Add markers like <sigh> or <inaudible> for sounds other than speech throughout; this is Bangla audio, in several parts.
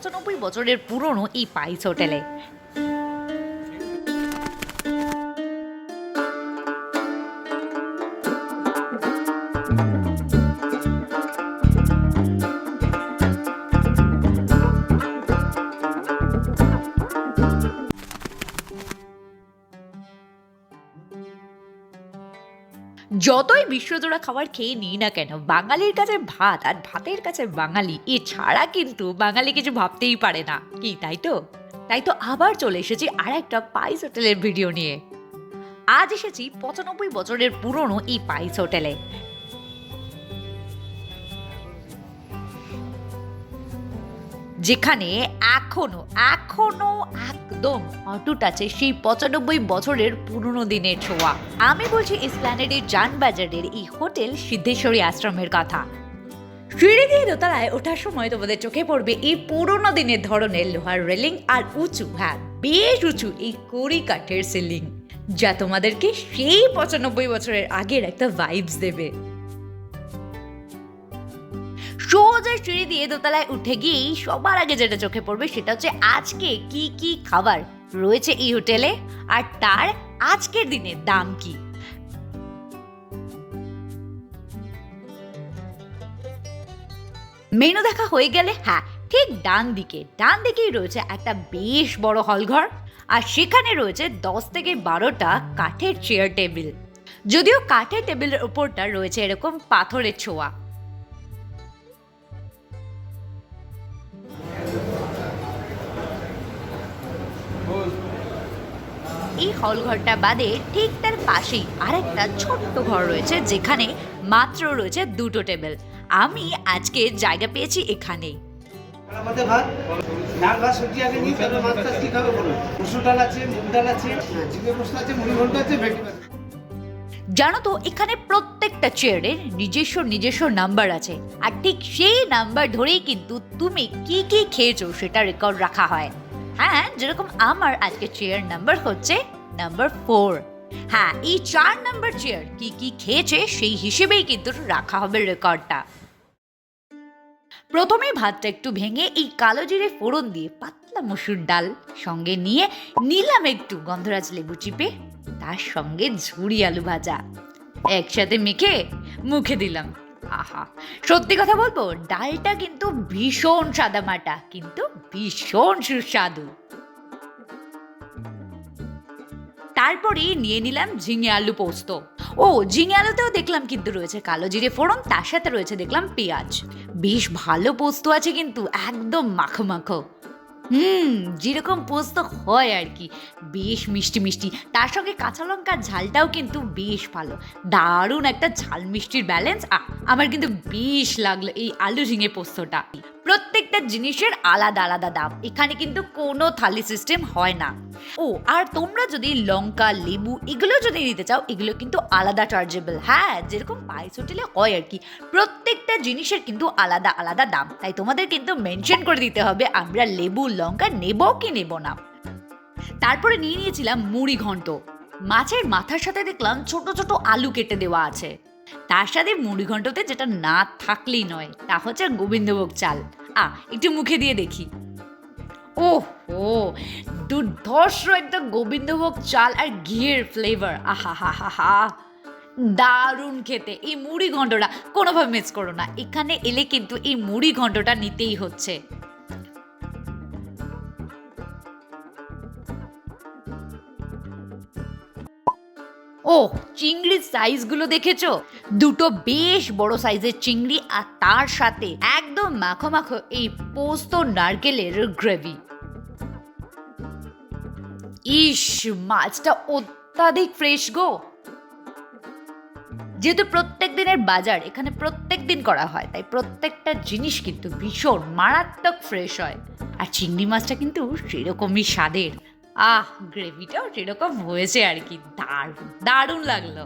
পঁচানব্বই বছরের পুরনো এই পাইস হোটেলে। যতই বিশ্বজোড়া খাবার খেয়ে নিই না কেন, বাঙালির কাছে ভাত আর ভাতের কাছে বাঙালি, এছাড়া কিন্তু বাঙালি কিছু ভাবতেই পারে না। কি, তাই তো? তাই তো আবার চলে এসেছি আর একটা পাইস হোটেলের ভিডিও নিয়ে। আজ এসেছি পঁচানব্বই বছরের পুরনো এই পাইস হোটেলে। যেখানে এখনও এখনও একদম অটুট আছে সেই পঁচানব্বই বছরের পুরনো দিনের ছোঁয়া। আমি বলছি ইসপ্ল্যানেডের যানবাজারের এই হোটেল সিদ্ধেশ্বরী আশ্রমের কথা। সিঁড়ি দিয়ে দোতলায় ওঠার সময় তোমাদের চোখে পড়বে এই পুরোনো দিনের ধরনের লোহার রেলিং আর উঁচু হ্যাঁ বেশ উঁচু এই কড়ি কাঠের সিলিং, যা তোমাদেরকে সেই পঁচানব্বই বছরের আগের একটা ভাইবস দেবে। সোজা সিঁড়ি দিয়ে দোতলায় উঠে গিয়েই সবার আগে যেটা চোখে পড়বে সেটা হচ্ছে আজকে কি কি খাবার রয়েছে এই হোটেলে আর তার আজকের দিনের দাম কি? মেনু দেখা হয়ে গেলে হ্যাঁ ঠিক ডান দিকে, ডান দিকেই রয়েছে একটা বেশ বড় হলঘর আর সেখানে রয়েছে দশ থেকে বারোটা কাঠের চেয়ার টেবিল যদিও কাঠের টেবিলের ওপরটা রয়েছে এরকম পাথরের ছোঁয়া। এই হল ঘরটা বাদে ঠিক তার পাশেই আরেকটা ছোট্ট ঘর রয়েছে যেখানে মাত্র রয়েছে দুটো টেবিল। আমি আজকে জায়গা পেয়েছি এখানেই। আমাদের ভাত? ডাল ভাত সবজি আগে নিই তারপর মাছ টাছ কি খাবে বলুন? মুসুর ডাল আছে মুগ ডাল আছে ঝিঙে পোস্ত আছে মুড়ি ঘন্ট আছে ভেটকি জানো তো এখানে প্রত্যেকটা চেয়ারের নিজস্ব নিজস্ব নাম্বার আছে। আর ঠিক সেই নাম্বার ধরেই কিন্তু তুমি কি কি খেয়েছো সেটা রেকর্ড রাখা হয়। হ্যাঁ যেরকম আমার আজকে চেয়ার নাম্বার হচ্ছে নাম্বার ফোর হ্যাঁ এই চার নাম্বার চেয়ার কি কি খেয়েছে সেই হিসেবেই কিন্তু রাখা হবে রেকর্ডটা প্রথমে ভাতটা একটু ভেঙে এই কালো জিরে ফোড়ন দিয়ে পাতলা মসুর ডাল সঙ্গে নিয়ে নিলাম একটু গন্ধরাজ লেবু চিপে, তার সঙ্গে ঝুড়ি আলু ভাজা। একসাথে মেখে মুখে দিলাম। আহা। সত্যি কথা বলব, ডালটা কিন্তু ভীষণ সাদামাটা, কিন্তু ভীষণ সুস্বাদু। তারপরে নিয়ে নিলাম ঝিঙে আলু পোস্ত। ও, ঝিঙে আলুতেও দেখলাম কিন্তু রয়েছে কালো জিরে ফোড়ন, তার সাথে রয়েছে দেখলাম পেঁয়াজ। বেশ ভালো পোস্ত আছে কিন্তু, একদম মাখো মাখো। হুম, যেরকম পোস্ত হয় আর কি। বেশ মিষ্টি মিষ্টি। তার সঙ্গে কাঁচা লঙ্কার ঝালটাও কিন্তু বেশ ভালো। দারুণ একটা ঝাল মিষ্টির ব্যালেন্স আমার কিন্তু বেশ লাগল এই আলু ঝিঙে পোস্তটা। জিনিসের আলাদা আলাদা দাম। এখানে কিন্তু কোনো থালি সিস্টেম হয় না। ও, আর তোমরা যদি লঙ্কা, লেবু এগুলো যদি নিতে চাও, এগুলো কিন্তু আলাদা চার্জেবল হ্যাঁ যেরকম পাইস হোটেলে হয় আর কি। প্রত্যেকটা জিনিসের কিন্তু আলাদা আলাদা দাম। তাই তোমাদের কিন্তু মেনশন করে দিতে হবে, আমরা লেবু, লঙ্কা নেব কি নেব না। তারপরে নিয়ে নিয়েছিলাম মুড়ি ঘন্ট। মাছের মাথার সাথে দেখলাম ছোট ছোট আলু কেটে দেওয়া আছে। তার সাথে মুড়ি ঘন্টতে যেটা না থাকলেই নয়, তা হচ্ছে গোবিন্দভোগ চাল। আ, একটু মুখে দিয়ে দেখি। ওহ ও দুর্ধর্ষ একটা গোবিন্দভোগ চাল আর ঘিয়ের ফ্লেভার আহা হা হা হা দারুণ খেতে। এই মুড়ি ঘন্টটা কোনোভাবে মিস করো না। এখানে এলে কিন্তু এই মুড়ি ঘন্টটা নিতেই হচ্ছে। ও চিংড়ির সাইজগুলো দেখেছ? দুটো বেশ বড় সাইজের চিংড়ি আর তার সাথে একদম মাখো মাখো এই পোস্ত নারকেলের গ্রেভি ইস, মাছটা অত্যাধিক ফ্রেশ গো। যেহেতু প্রত্যেক দিনের বাজার, এখানে প্রত্যেক দিন করা হয়, তাই প্রত্যেকটা জিনিস কিন্তু ভীষণ মারাত্মক ফ্রেশ হয়। আর চিংড়ি মাছটা কিন্তু সেরকমই স্বাদের। আহ গ্রেভিটাও সেরকম হয়েছে আর কি। দারুণ দারুণ লাগল।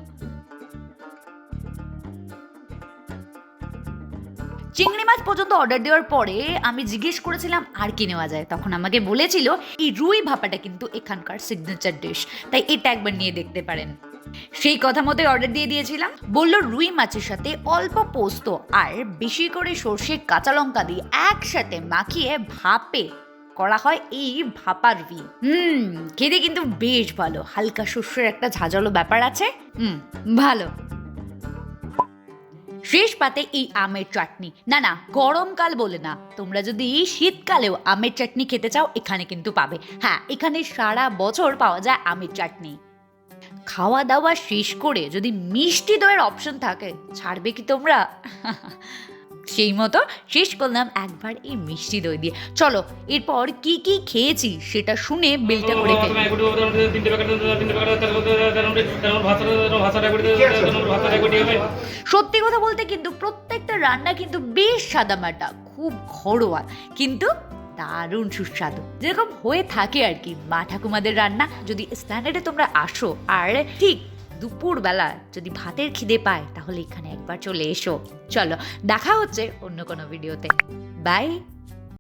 চিংড়ি মাছ পর্যন্ত অর্ডার দেওয়ার পরে আমি জিজ্ঞেস করেছিলাম, আর কি নেওয়া যায়? তখন আমাকে বলেছিল, এই রুই ভাপাটা কিন্তু এখানকার সিগনেচার ডিশ তাই এটা একবার নিয়ে দেখতে পারেন। সেই কথা মতোই অর্ডার দিয়ে দিয়েছিলাম। বলল, রুই মাছের সাথে অল্প পোস্ত আর বেশি করে সর্ষে, কাঁচা লঙ্কা দিয়ে একসাথে মাখিয়ে ভাপে করা হয় এই ভাপার রুই হুম, খেতে কিন্তু বেশ ভালো। হালকা শস্যের একটা ঝাঁঝালো ব্যাপার আছে। হুম, ভালো। শেষ পাতে এই আমের চাটনি। না না গরমকাল বলে না। তোমরা যদি শীতকালেও আমের চাটনি খেতে চাও, এখানে কিন্তু পাবে। হ্যাঁ এখানে সারা বছর পাওয়া যায় আমের চাটনি। খাওয়া দাওয়া শেষ করে যদি মিষ্টি দইয়ের অপশন থাকে, ছাড়বে কি তোমরা? <laughs> সেই মতো শেষ করলাম একবার এই মিষ্টি দই দিয়ে। চলো এরপর কি কি খেয়েছি সেটা শুনে বিলটা করে সত্যি কথা বলতে কিন্তু প্রত্যেকটা রান্না কিন্তু বেশ সাদামাটা খুব ঘরোয়া কিন্তু দারুণ সুস্বাদু। যেরকম হয়ে থাকে আর কি মা ঠাকুমাদের রান্না যদি স্ট্যান্ডার্ডে তোমরা আসো আর ঠিক দুপুরবেলা যদি ভাতের খিদে পায়, তাহলে এখানে একবার চলে এসো। চলো, দেখা হচ্ছে অন্য কোনো ভিডিওতে বাই